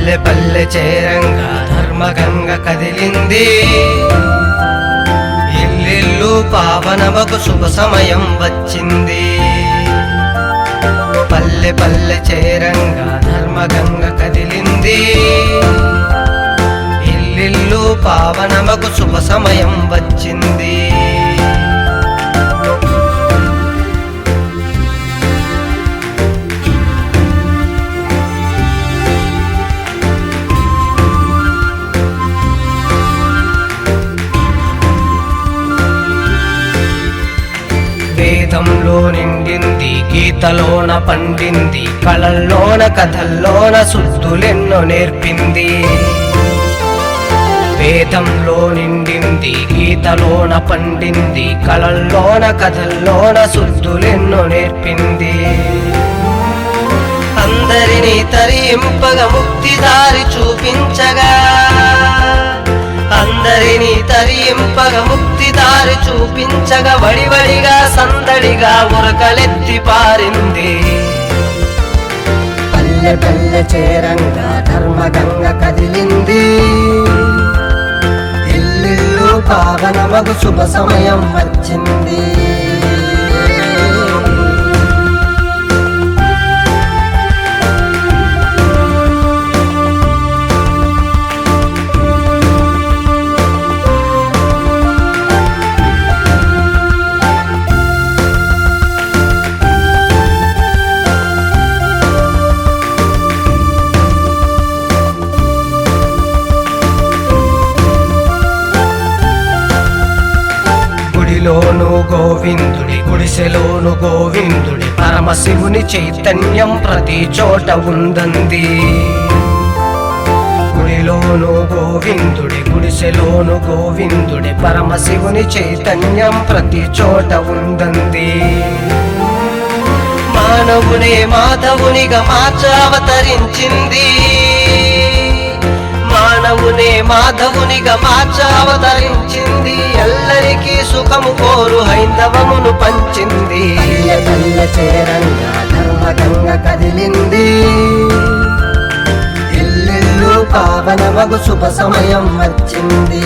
పల్లె పల్లె చేరంగా ధర్మగంగ కదిలింది. ఇల్లిల్లు పావనమకు శుభ సమయం వచ్చింది. పల్లె పల్లె చేరంగా ధర్మగంగ కదిలింది. ఇల్లిల్లు పావనమకు శుభ సమయం వచ్చింది. గీతంలో నిండింది గీతలోన పండింది కళల్లోన కథల్లోన సుద్దులెన్నో నేర్పింది. వేదంలో నిండింది గీతలోన పండింది కళల్లోన కథల్లోన సుద్దులెన్నో నేర్పింది. అందరినీ తరింపగా ముక్తిదారి చూపించగా అందరినీ తరింపగా ముక్తిదారి చూపించగా వడివడిగా పారింది. పల్లె పల్లె చేరంగా ధర్మగంగ కదిలింది. ఇల్లు పావనమగు శుభ సమయం వచ్చింది. గుడిలోను గోవిందుడి గుడిసెలోను గోవిందుడి పరమశివుని చైతన్యం ప్రతి చోట ఉందంది. గుడిలోను గోవిందుడి గుడిసెలోను గోవిందుడి పరమశివుని చైతన్యం ప్రతి చోట ఉందంది. మానవుడే మాధవునిగా మార్చ అవతరించింది. మానవునే మాధవునిగా మార్చ అవతరించింది ఎల్లరికీ సుఖము కోరు హైందవమును పంచింది. చేరంగా ధర్మగంగ కదిలింది ఇల్లు పావనమగు శుభ సమయం వచ్చింది.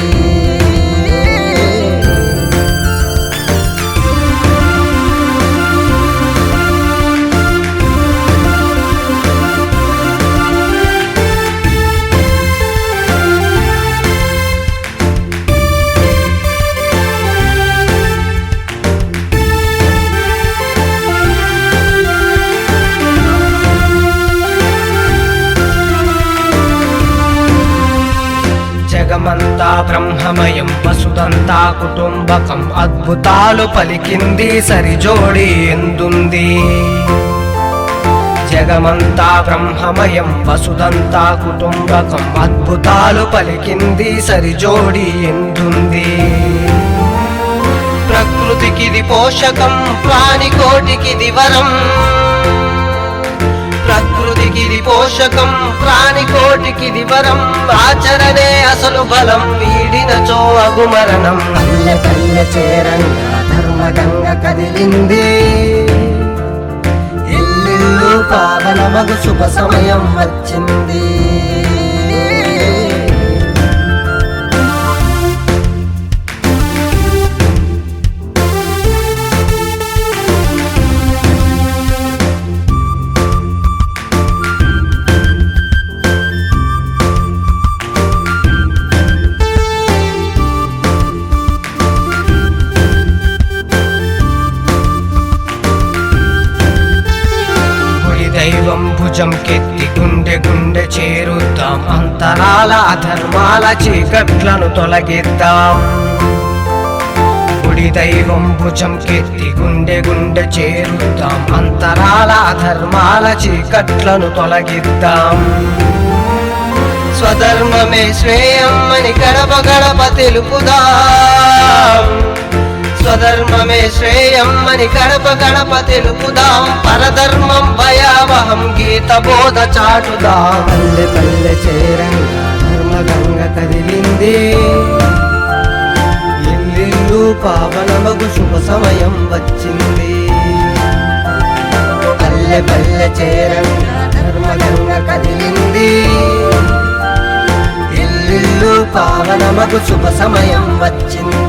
బ్రహ్మమయం వసుదంతా కుటుంబకం అద్భుతాలు పలికింది సరిజోడి ఎందుంది? జగమంతా బ్రహ్మమయం వసుదంతా కుటుంబకం అద్భుతాలు పలికింది సరిజోడి ఎందుంది? ప్రకృతికిది పోషకం ప్రాణికోటికిది వరం. ప్రకృతికిది పోషకం ప్రాణి ప్రాణికోటికిది వరం ఆచరణే అసలు బలం వీడినచో అగుమరణం. పల్లె పల్లె చేరంగా ధర్మగంగ కదిలింది. ఇల్లు పావనమగు శుభ సమయం వచ్చింది. దైవం కెత్తి గుండె గుండె చేరుద్దాం అంతరాల అధర్మాల చీకట్లను తొలగిద్దాం. గుడి దైవం భుజం కెత్తి గుండె గుండె చేరుద్దాం అంతరాల అధర్మాల చీకట్లను తొలగిద్దాం. స్వధర్మమే శ్రేయమ్మని గడప గడప తెలుపుదాం. స్వధర్మమే శ్రేయమ్మని గడప గడప తెలుపుదాం. పరధర్మం భయావహం గీత బోధ చాటుదాం. పల్లె పల్లె చేరంగా ధర్మగంగ కదిలింది. ఇల్లిల్లు పావనమగు శుభ సమయం వచ్చింది. పల్లె పల్లె చేరంగా ధర్మగంగ కదిలింది. పావనమగు శుభ సమయం వచ్చింది.